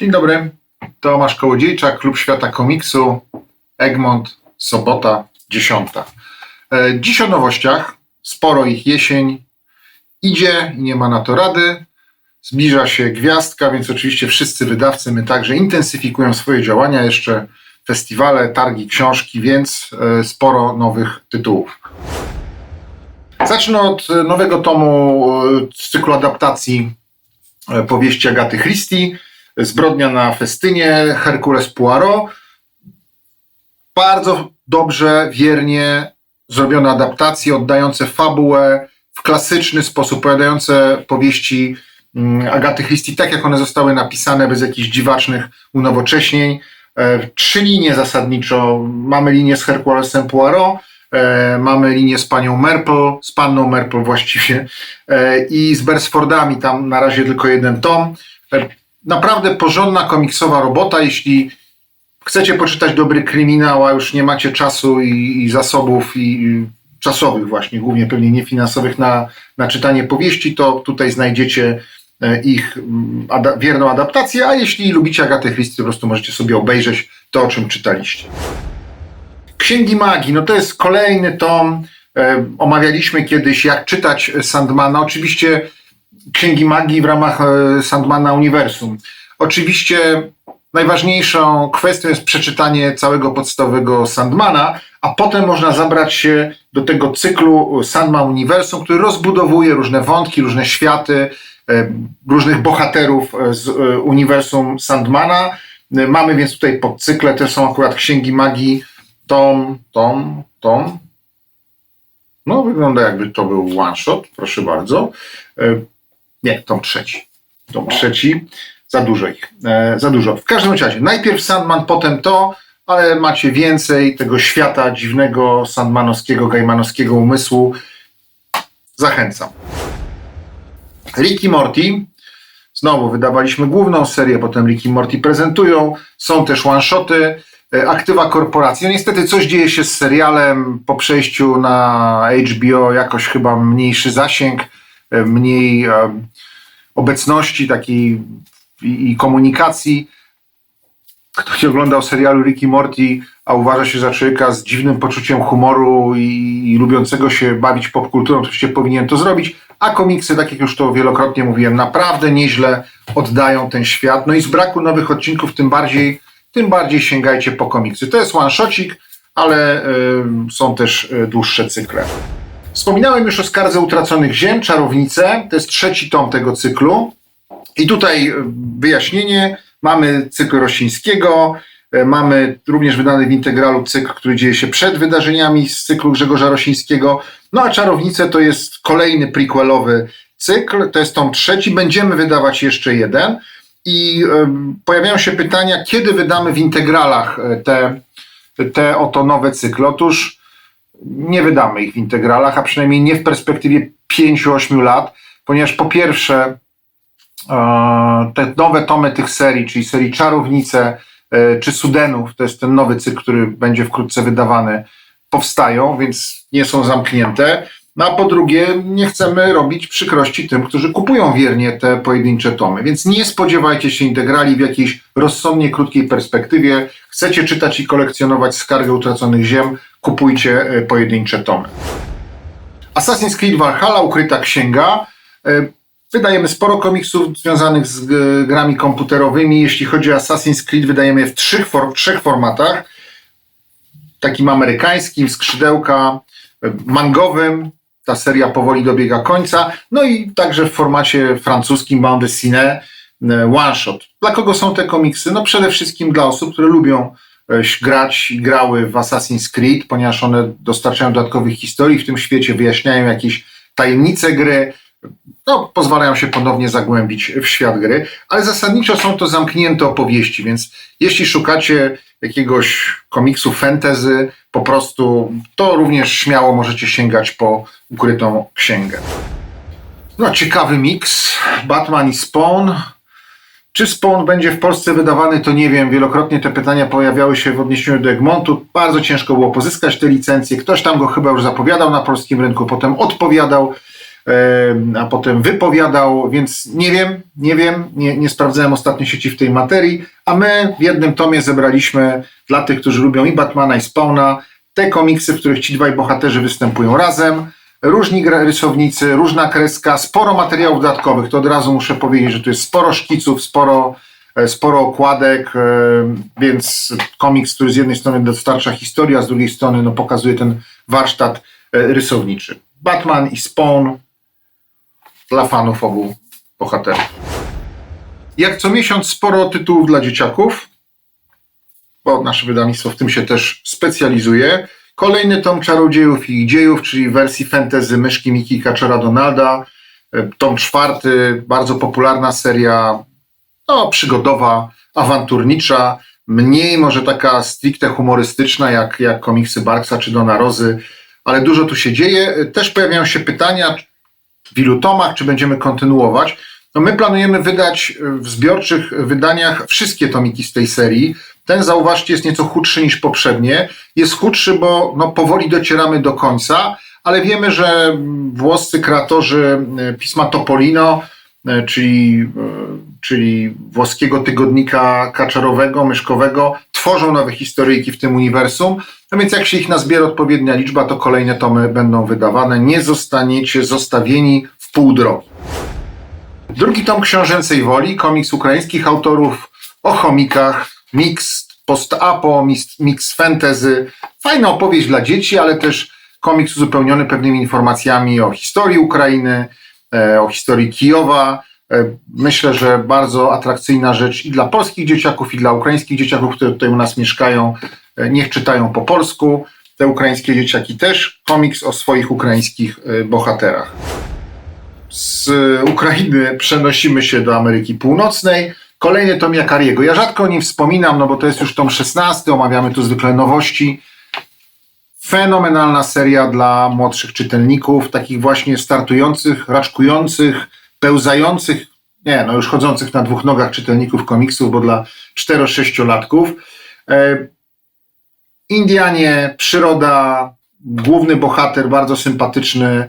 Dzień dobry, Tomasz Kołodziejczak, Klub Świata Komiksu, Egmont, sobota, dziesiąta. E, Dziś o nowościach, sporo ich jesień, idzie nie ma na to rady, zbliża się gwiazdka, więc oczywiście wszyscy wydawcy, my także intensyfikują swoje działania, jeszcze festiwale, targi, książki, więc e, sporo nowych tytułów. Zacznę od e, nowego tomu z cyklu adaptacji powieści Agaty Christie, Zbrodnia na festynie, Herkules Poirot. Bardzo dobrze, wiernie zrobione adaptacje, oddające fabułę w klasyczny sposób, opowiadające powieści mm, Agaty Christie tak, jak one zostały napisane, bez jakichś dziwacznych unowocześnień. E, Trzy linie zasadniczo. Mamy linię z Herkulesem Poirot, e, mamy linię z panią Merple, z panną Merple właściwie e, i z Beresfordami, tam na razie tylko jeden tom. Naprawdę porządna komiksowa robota, jeśli chcecie poczytać dobry kryminał, a już nie macie czasu i, i zasobów i, i czasowych właśnie, głównie pewnie nie finansowych na, na czytanie powieści, to tutaj znajdziecie e, ich mm, ada wierną adaptację, a jeśli lubicie Agatę Christie, po prostu możecie sobie obejrzeć to, o czym czytaliście. Księgi Magii, no to jest kolejny tom. E, omawialiśmy kiedyś, jak czytać Sandmana. Oczywiście Księgi Magii w ramach e, Sandmana Uniwersum. Oczywiście najważniejszą kwestią jest przeczytanie całego podstawowego Sandmana, a potem można zabrać się do tego cyklu Sandman Uniwersum, który rozbudowuje różne wątki, różne światy, e, różnych bohaterów e, z uniwersum Sandmana. Mamy więc tutaj podcykle, to są akurat Księgi Magii, tom, tom, tom. No, wygląda jakby to był one shot, proszę bardzo. Nie, tom trzeci. Tom trzeci. Za dużo ich. E, za dużo. W każdym razie, najpierw Sandman, potem to, ale macie więcej tego świata dziwnego, sandmanowskiego, gaimanowskiego umysłu. Zachęcam. Ricky Morty. Znowu wydawaliśmy główną serię, potem Ricky Morty prezentują. Są też one-shoty. E, Aktywa korporacji. No niestety coś dzieje się z serialem po przejściu na HBO, jakoś chyba mniejszy zasięg, mniej e, obecności takiej i, komunikacji. Ktoś oglądał serialu Ricky Morty, a uważa się za człowieka z dziwnym poczuciem humoru i, lubiącego się bawić popkulturą, oczywiście powinien to zrobić, a komiksy, tak jak już to wielokrotnie mówiłem, naprawdę nieźle oddają ten świat. No i z braku nowych odcinków tym bardziej, tym bardziej sięgajcie po komiksy. To jest one-shocik, ale y, są też y, dłuższe cykle. Wspominałem już o Skardze Utraconych Ziem, Czarownice. To jest trzeci tom tego cyklu. I tutaj y, wyjaśnienie. Mamy cykl Rosińskiego, y, mamy również wydany w integralu cykl, który dzieje się przed wydarzeniami z cyklu Grzegorza Rosińskiego. No a Czarownice to jest kolejny prequelowy cykl, to jest tom trzeci. Będziemy wydawać jeszcze jeden. I y, pojawiają się pytania, kiedy wydamy w integralach te, te oto nowe cykle. Otóż nie wydamy ich w integralach, a przynajmniej nie w perspektywie 5-8 lat, ponieważ po pierwsze e, te nowe tomy tych serii, czyli serii Czarownice e, czy Sudenów, to jest ten nowy cykl, który będzie wkrótce wydawany, powstają, więc nie są zamknięte. No a po drugie, nie chcemy robić przykrości tym, którzy kupują wiernie te pojedyncze tomy. Więc nie spodziewajcie się integrali w jakiejś rozsądnie krótkiej perspektywie. Chcecie czytać i kolekcjonować skargę utraconych ziem, kupujcie e, pojedyncze tomy. Assassin's Creed Valhalla, ukryta księga. E, Wydajemy sporo komiksów związanych z e, grami komputerowymi. Jeśli chodzi o Assassin's Creed, wydajemy je w trzech, for, trzech formatach. Takim amerykańskim, skrzydełka, mangowym. Ta seria powoli dobiega końca. No i także w formacie francuskim bande dessinée, one shot. Dla kogo są te komiksy? No przede wszystkim dla osób, które lubią grać i grały w Assassin's Creed, ponieważ one dostarczają dodatkowych historii w tym świecie, wyjaśniają jakieś tajemnice gry, no, pozwalają się ponownie zagłębić w świat gry, ale zasadniczo są to zamknięte opowieści, więc jeśli szukacie jakiegoś komiksu fantasy, po prostu to również śmiało możecie sięgać po ukrytą księgę. No, ciekawy miks. Batman i Spawn. Czy Spawn będzie w Polsce wydawany, to nie wiem. Wielokrotnie te pytania pojawiały się w odniesieniu do Egmontu. Bardzo ciężko było pozyskać te licencje. Ktoś tam go chyba już zapowiadał na polskim rynku, potem odpowiadał. a potem wypowiadał, więc nie wiem, nie wiem, nie, nie sprawdzałem ostatnio sieci w tej materii, a my w jednym tomie zebraliśmy dla tych, którzy lubią i Batmana i Spawna, te komiksy, w których ci dwaj bohaterzy występują razem, różni rysownicy, różna kreska, sporo materiałów dodatkowych, to od razu muszę powiedzieć, że tu jest sporo szkiców, sporo E, sporo okładek, e, więc komiks, który z jednej strony dostarcza historię, a z drugiej strony no, pokazuje ten warsztat e, rysowniczy. Batman i Spawn dla fanów obu bohaterów. Jak co miesiąc sporo tytułów dla dzieciaków, bo nasze wydawnictwo w tym się też specjalizuje. Kolejny tom Czarodziejów i Dziejów, czyli wersji fantasy Myszki Miki Kaczora Donalda. Tom czwarty, bardzo popularna seria, no, przygodowa, awanturnicza, mniej może taka stricte humorystyczna jak, jak komiksy Barksa czy Dona Rozy, ale dużo tu się dzieje. Też pojawiają się pytania w ilu tomach, czy będziemy kontynuować. No my planujemy wydać w zbiorczych wydaniach wszystkie tomiki z tej serii. Ten, zauważcie, jest nieco chudszy niż poprzednie. Jest chudszy, bo no, powoli docieramy do końca, ale wiemy, że włoscy kreatorzy e, pisma Topolino, e, czyli e, czyli włoskiego tygodnika kaczorowego, myszkowego, tworzą nowe historyjki w tym uniwersum. No więc jak się ich nazbiera odpowiednia liczba, to kolejne tomy będą wydawane. Nie zostaniecie zostawieni w pół drogi. Drugi tom Książęcej Woli, komiks ukraińskich autorów o chomikach, mix post-apo, mix, fantasy. Fajna opowieść dla dzieci, ale też komiks uzupełniony pewnymi informacjami o historii Ukrainy, e, o historii Kijowa, E, myślę, że bardzo atrakcyjna rzecz i dla polskich dzieciaków, i dla ukraińskich dzieciaków, które tutaj u nas mieszkają. E, niech czytają po polsku. Te ukraińskie dzieciaki też. Komiks o swoich ukraińskich bohaterach. Z Ukrainy przenosimy się do Ameryki Północnej. Kolejny tom Jakariego. Ja rzadko o nim wspominam, no bo to jest już tom 16, omawiamy tu zwykle nowości. Fenomenalna seria dla młodszych czytelników, takich właśnie startujących, raczkujących, pełzających, nie, no już chodzących na dwóch nogach czytelników komiksów, bo dla 4-6-latków. E, Indianie, przyroda, główny bohater, bardzo sympatyczny,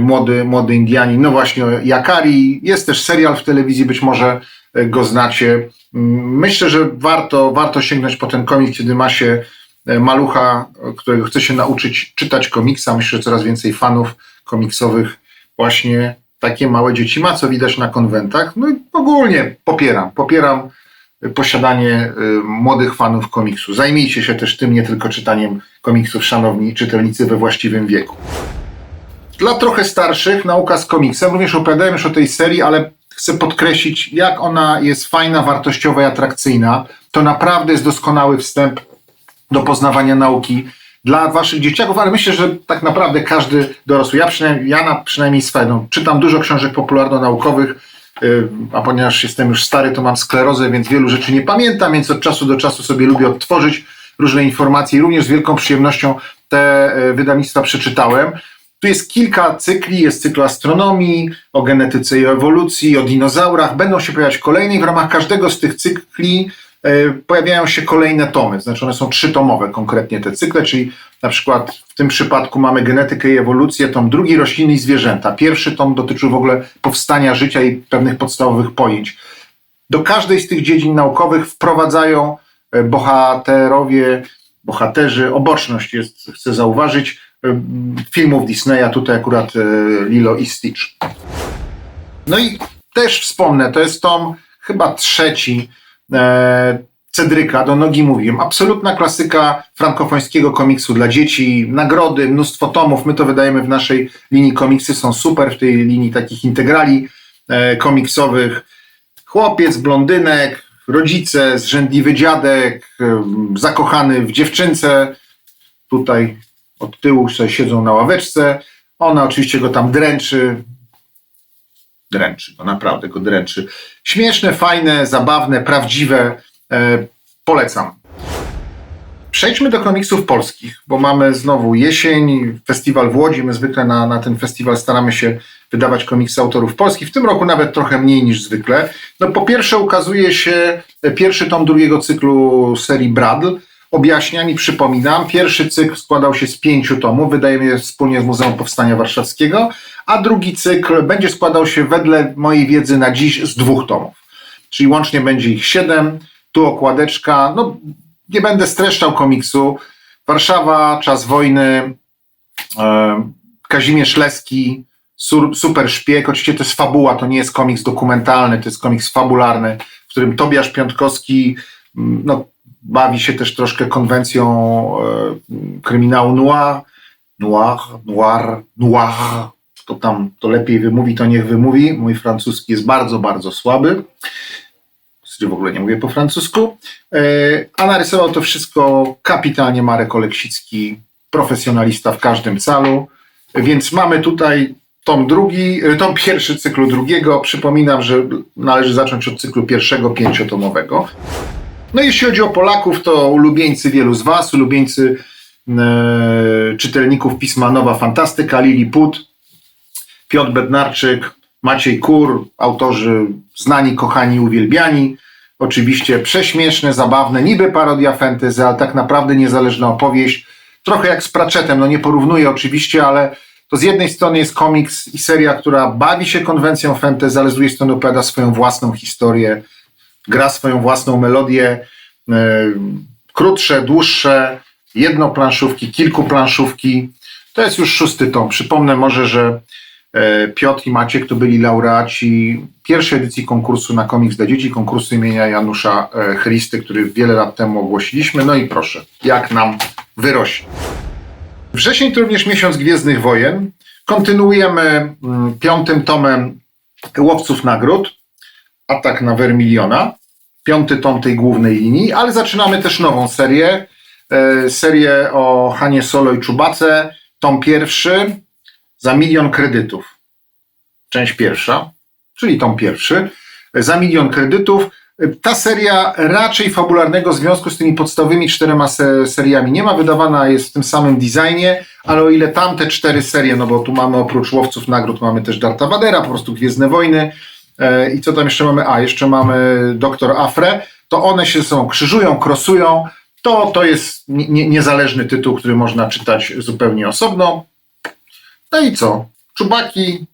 młody, młody Indianin, no właśnie Jakari. Jest też serial w telewizji, być może e, go znacie. Mm, myślę, że warto, warto sięgnąć po ten komiks, kiedy ma się malucha, którego chce się nauczyć czytać komiksa. Myślę, że coraz więcej fanów komiksowych właśnie takie małe dzieci ma, co widać na konwentach. No i ogólnie popieram, popieram posiadanie młodych fanów komiksu. Zajmijcie się też tym, nie tylko czytaniem komiksów, szanowni czytelnicy we właściwym wieku. Dla trochę starszych, nauka z komiksem, również opowiadałem już o tej serii, ale chcę podkreślić, jak ona jest fajna, wartościowa i atrakcyjna. To naprawdę jest doskonały wstęp do poznawania nauki dla waszych dzieciaków, ale myślę, że tak naprawdę każdy dorosły, ja przynajmniej, ja na, przynajmniej swoje, no, czytam dużo książek popularno-naukowych, yy, a ponieważ jestem już stary, to mam sklerozę, więc wielu rzeczy nie pamiętam, więc od czasu do czasu sobie lubię odtworzyć różne informacje i również z wielką przyjemnością te yy, wydawnictwa przeczytałem. Tu jest kilka cykli, jest cykl astronomii, o genetyce i ewolucji, o dinozaurach. Będą się pojawiać kolejne i w ramach każdego z tych cykli E, pojawiają się kolejne tomy, znaczy one są trzytomowe konkretnie te cykle, czyli na przykład w tym przypadku mamy genetykę i ewolucję, tom drugi rośliny i zwierzęta. Pierwszy tom dotyczył w ogóle powstania życia i pewnych podstawowych pojęć. Do każdej z tych dziedzin naukowych wprowadzają e, bohaterowie, bohaterzy, oboczność jest, chcę zauważyć, filmów Disneya, tutaj akurat Lilo i Stitch. No i też wspomnę, to jest tom chyba trzeci, e, Cedryka, do nogi mówiłem. Absolutna klasyka frankofońskiego komiksu dla dzieci. Nagrody, mnóstwo tomów. My to wydajemy w naszej linii komiksy, są super w tej linii takich integrali e, komiksowych. Chłopiec, blondynek, rodzice, zrzędliwy dziadek, e, zakochany w dziewczynce. Tutaj od tyłu sobie siedzą na ławeczce. Ona oczywiście go tam dręczy, dręczy, no naprawdę go dręczy. Śmieszne, fajne, zabawne, prawdziwe. E, polecam. Przejdźmy do komiksów polskich, bo mamy znowu jesień, festiwal w Łodzi. My zwykle na, na ten festiwal staramy się wydawać komiksy autorów polskich. W tym roku nawet trochę mniej niż zwykle. No po pierwsze ukazuje się pierwszy tom drugiego cyklu serii Bradl Objaśniam i przypominam, pierwszy cykl składał się z pięciu tomów, wydajemy je wspólnie z Muzeum Powstania Warszawskiego, a drugi cykl będzie składał się wedle mojej wiedzy na dziś z dwóch tomów. Czyli łącznie będzie ich siedem, tu okładeczka, no nie będę streszczał komiksu, Warszawa, czas wojny, e, Kazimierz Leski, super szpieg, oczywiście to jest fabuła, to nie jest komiks dokumentalny, to jest komiks fabularny, w którym Tobiasz Piątkowski mm, no, bawi się też troszkę konwencją e, kryminału noir, noir, noir, noir, to tam to lepiej wymówi, to niech wymówi. Mój francuski jest bardzo, bardzo słaby. W ogóle nie mówię po francusku. E, a narysował to wszystko kapitalnie Marek Oleksicki, profesjonalista w każdym calu. Więc mamy tutaj tom drugi, e, tom pierwszy cyklu drugiego. Przypominam, że należy zacząć od cyklu pierwszego, pięciotomowego. No jeśli chodzi o Polaków, to ulubieńcy wielu z Was, ulubieńcy e, czytelników pisma Nowa Fantastyka, Lili Put, Piotr Bednarczyk, Maciej Kur, autorzy znani, kochani, uwielbiani. Oczywiście prześmieszne, zabawne, niby parodia fantasy, ale tak naprawdę niezależna opowieść. Trochę jak z Pratchettem, no nie porównuję oczywiście, ale to z jednej strony jest komiks i seria, która bawi się konwencją fantasy, ale z drugiej strony opowiada swoją własną historię, gra swoją własną melodię. Yy, krótsze, dłuższe, jednoplanszówki, kilkuplanszówki. To jest już szósty tom. Przypomnę może, że E, Piotr i Maciek to byli laureaci pierwszej edycji konkursu na komiks dla dzieci, konkursu imienia Janusza e, Christy, który wiele lat temu ogłosiliśmy. No i proszę, jak nam wyrośnie. Wrzesień to również miesiąc Gwiezdnych Wojen. Kontynuujemy mm, piątym tomem Łowców Nagród, Atak na Vermiliona. Piąty tom tej głównej linii, ale zaczynamy też nową serię. E, serię o Hanie Solo i Czubace. Tom pierwszy, za milion kredytów. Część pierwsza, czyli tom pierwszy, za milion kredytów. Ta seria raczej fabularnego związku z tymi podstawowymi czterema seriami nie ma. Wydawana jest w tym samym designie, ale o ile tamte cztery serie, no bo tu mamy oprócz Łowców Nagród, mamy też Darta Vadera, po prostu Gwiezdne Wojny i co tam jeszcze mamy? A, jeszcze mamy Doktor Afre, to one się są krzyżują, krosują. To, to jest nie, niezależny tytuł, który można czytać zupełnie osobno. No i co? Czubaki,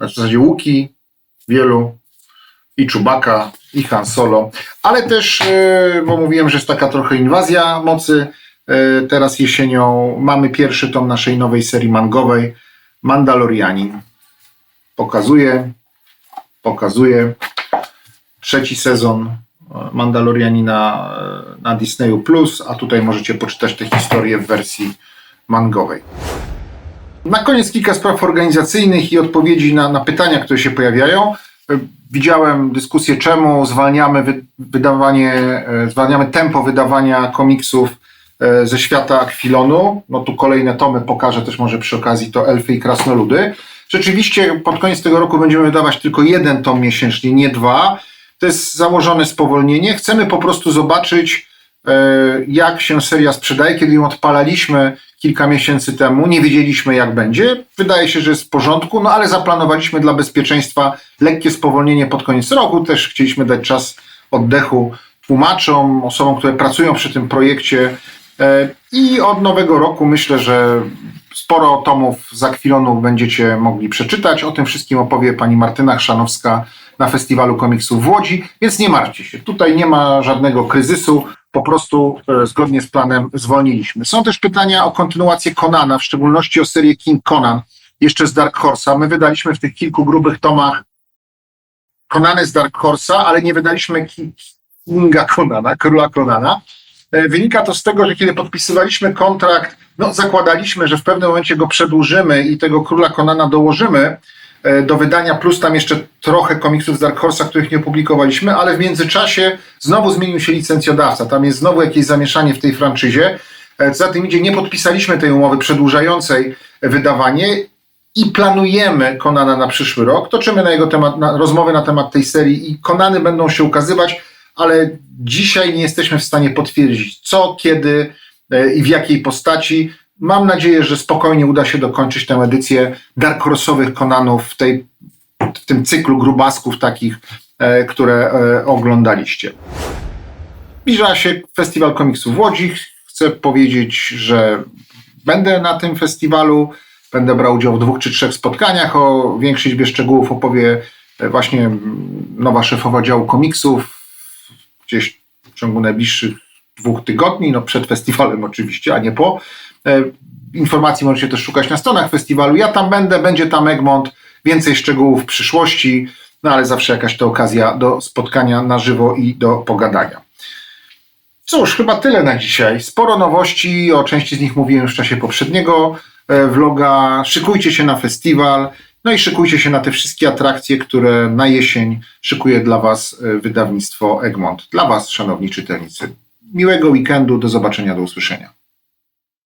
w zasadzie łuki, wielu, i Czubaka, i Han Solo, ale też, e, bo mówiłem, że jest taka trochę inwazja mocy, e, teraz jesienią mamy pierwszy tom naszej nowej serii mangowej, Mandalorianin. Pokazuje, pokazuje trzeci sezon e, Mandalorianina na Disneyu Plus, a tutaj możecie poczytać tę historię w wersji mangowej. Na koniec kilka spraw organizacyjnych i odpowiedzi na, na pytania, które się pojawiają. Widziałem dyskusję, czemu zwalniamy wy, wydawanie, e, zwalniamy tempo wydawania komiksów e, ze świata Akwilonu. No tu kolejne tomy pokażę też może przy okazji to Elfy i Krasnoludy. Rzeczywiście pod koniec tego roku będziemy wydawać tylko jeden tom miesięcznie, nie dwa. To jest założone spowolnienie. Chcemy po prostu zobaczyć, e, jak się seria sprzedaje. Kiedy ją odpalaliśmy, kilka miesięcy temu. Nie wiedzieliśmy, jak będzie. Wydaje się, że jest w porządku, no ale zaplanowaliśmy dla bezpieczeństwa lekkie spowolnienie pod koniec roku. Też chcieliśmy dać czas oddechu tłumaczom, osobom, które pracują przy tym projekcie. E, I od nowego roku myślę, że sporo tomów z Akwilonu będziecie mogli przeczytać. O tym wszystkim opowie pani Martyna Chrzanowska na Festiwalu Komiksów w Łodzi, więc nie martwcie się. Tutaj nie ma żadnego kryzysu po prostu e, zgodnie z planem zwolniliśmy. Są też pytania o kontynuację Konana, w szczególności o serię King Conan, jeszcze z Dark Horse'a. My wydaliśmy w tych kilku grubych tomach Konany z Dark Horse'a, ale nie wydaliśmy Kinga Konana, króla Konana. E, wynika to z tego, że kiedy podpisywaliśmy kontrakt, no zakładaliśmy, że w pewnym momencie go przedłużymy i tego króla Konana dołożymy, E, do wydania, plus tam jeszcze trochę komiksów z Dark Horse'a, których nie opublikowaliśmy, ale w międzyczasie znowu zmienił się licencjodawca. Tam jest znowu jakieś zamieszanie w tej franczyzie. E, za tym idzie, nie podpisaliśmy tej umowy przedłużającej wydawanie i planujemy Konana na przyszły rok. Toczymy na jego temat, na, rozmowy na temat tej serii i Konany będą się ukazywać, ale dzisiaj nie jesteśmy w stanie potwierdzić co, kiedy e, i w jakiej postaci. Mam nadzieję, że spokojnie uda się dokończyć tę edycję Dark Horse'owych Konanów w, tej, w tym cyklu grubasków takich, e, które e, oglądaliście. Zbliża się festiwal komiksu w Łodzi. Chcę powiedzieć, że będę na tym festiwalu. Będę brał udział w dwóch czy trzech spotkaniach. O większej liczbie szczegółów opowie e, właśnie mm, nowa szefowa działu komiksów. Gdzieś w ciągu najbliższych dwóch tygodni, no przed festiwalem oczywiście, a nie po. E, Informacji możecie też szukać na stronach festiwalu. Ja tam będę, będzie tam Egmont, więcej szczegółów w przyszłości, no ale zawsze jakaś to okazja do spotkania na żywo i do pogadania. Cóż, chyba tyle na dzisiaj. Sporo nowości, o części z nich mówiłem już w czasie poprzedniego e, vloga. Szykujcie się na festiwal, no i szykujcie się na te wszystkie atrakcje, które na jesień szykuje dla Was e, wydawnictwo Egmont. Dla Was, szanowni czytelnicy. Miłego weekendu, do zobaczenia, do usłyszenia.